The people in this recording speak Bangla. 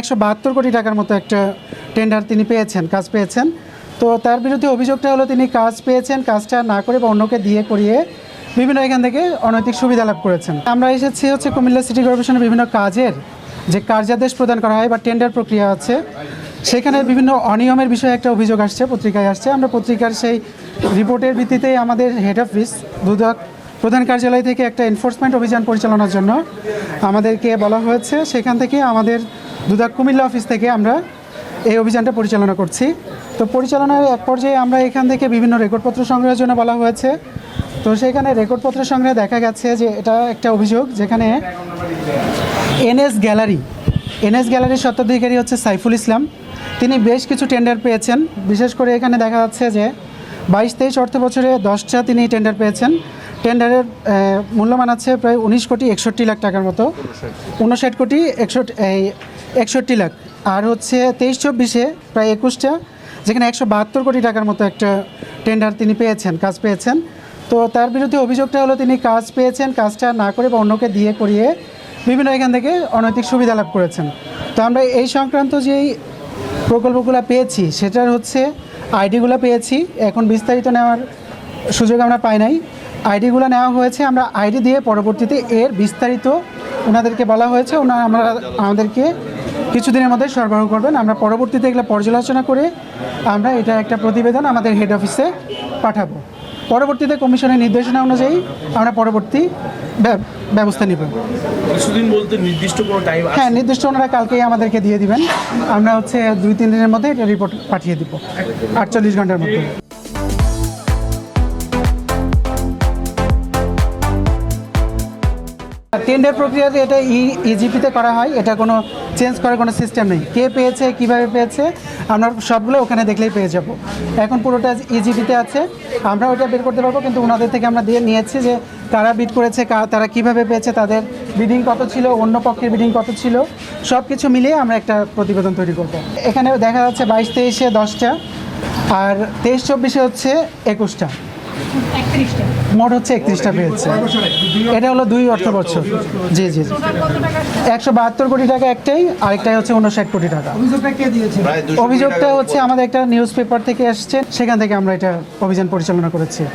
একশো বাহাত্তর কোটি টাকার মতো একটা টেন্ডার তিনি পেয়েছেন, কাজ পেয়েছেন। তো তার বিরুদ্ধে অভিযোগটা হলো তিনি কাজ পেয়েছেন, কাজটা না করে বা অন্যকে দিয়ে করিয়ে বিভিন্ন এখান থেকে অনৈতিক সুবিধা লাভ করেছেন। আমরা এসেছি হচ্ছে কুমিল্লা সিটি কর্পোরেশনের বিভিন্ন কাজের যে কার্যাদেশ প্রদান করা হয় বা টেন্ডার প্রক্রিয়া আছে, সেখানে বিভিন্ন অনিয়মের বিষয়ে একটা অভিযোগ আসছে, পত্রিকায় আসছে। আমরা পত্রিকার সেই রিপোর্টের ভিত্তিতেই আমাদের হেড অফিস দুদক প্রধান কার্যালয় থেকে একটা এনফোর্সমেন্ট অভিযান পরিচালনার জন্য আমাদেরকে বলা হয়েছে। সেখান থেকে আমাদের দুদাক কুমিল্লা অফিস থেকে আমরা এই অভিযানটা পরিচালনা করছি। তো পরিচালনার এক পর্যায়ে আমরা এখান থেকে বিভিন্ন রেকর্ডপত্র সংগ্রহের জন্য বলা হয়েছে। তো সেখানে রেকর্ডপত্র সংগ্রহে দেখা গেছে যে এটা একটা অভিযোগ যেখানে এনএস গ্যালারি, এনএস গ্যালারির স্বত্বাধিকারী হচ্ছে সাইফুল ইসলাম। তিনি বেশ কিছু টেন্ডার পেয়েছেন। বিশেষ করে এখানে দেখা যাচ্ছে যে বাইশ তেইশ অর্থ বছরে দশটা তিনি টেন্ডার পেয়েছেন। টেন্ডারের মূল্যমান আছে প্রায় উনিশ কোটি একষট্টি লাখ টাকার মতো। উনষাট কোটি একষট্টি একষট্টি লাখ। আর হচ্ছে তেইশ চব্বিশে প্রায় একুশটা, যেখানে একশো বাহাত্তর কোটি টাকার মতো একটা টেন্ডার তিনি পেয়েছেন, কাজ পেয়েছেন। তো তার বিরুদ্ধে অভিযোগটা হলো তিনি কাজ পেয়েছেন, কাজটা না করে বা অন্যকে দিয়ে করিয়ে বিভিন্ন এখান থেকে অনৈতিক সুবিধা লাভ করেছেন। তো আমরা এই সংক্রান্ত যেই প্রকল্পগুলো পেয়েছি, সেটার হচ্ছে আইডিগুলো পেয়েছি। এখন বিস্তারিত নেওয়ার সুযোগ আমরা পাই নাই। আইডিগুলো নেওয়া হয়েছে। আমরা আইডি দিয়ে পরবর্তীতে এর বিস্তারিত ওনাদেরকে বলা হয়েছে। ওনারা আমরা আমাদেরকে কিছুদিনের মধ্যে সরবরাহ করবেন। আমরা পরবর্তীতে এগুলো পর্যালোচনা করে আমরা এটা একটা প্রতিবেদন আমাদের হেড অফিসে পাঠাবো। পরবর্তীতে কমিশনের নির্দেশনা অনুযায়ী আমরা পরবর্তী ব্যবস্থা নেব। কিছুদিন বলতে নির্দিষ্ট কোনো টাইম হ্যাঁ নির্দিষ্ট ওনারা কালকেই আমাদেরকে দিয়ে দিবেন। আমরা হচ্ছে দুই তিন দিনের মধ্যে এটা রিপোর্ট পাঠিয়ে দিব। আটচল্লিশ ঘণ্টার মধ্যে। টেন্ডার প্রক্রিয়াতে এটা ইজিপিতে করা হয়। এটা কোনো চেঞ্জ করার কোনো সিস্টেম নেই। কে পেয়েছে, কীভাবে পেয়েছে, আমরা সবগুলো ওখানে দেখলেই পেয়ে যাব। এখন পুরোটা ইজিপিতে আছে। আমরা ওইটা বের করতে পারব, কিন্তু ওনাদের থেকে আমরা দিয়ে নিয়েছি যে তারা বিট করেছে তারা কীভাবে পেয়েছে, তাদের বিডিং কত ছিল, অন্য পক্ষের বিডিং কত ছিল সব কিছু মিলিয়ে আমরা একটা প্রতিবেদন তৈরি করব। এখানে দেখা যাচ্ছে বাইশ তেইশে দশটা, আর তেইশ চব্বিশে হচ্ছে একুশটা। মোট হচ্ছে একত্রিশটা পেয়েছে। এটা হলো দুই অর্থ বছর। জি জি জি। একশো বাহাত্তর কোটি টাকা একটাই আরেকটাই হচ্ছে উনষাট কোটি টাকা। অভিযোগটা হচ্ছে আমাদের একটা নিউজ পেপার থেকে এসছে। সেখান থেকে আমরা এটা অভিযান পরিচালনা করেছি।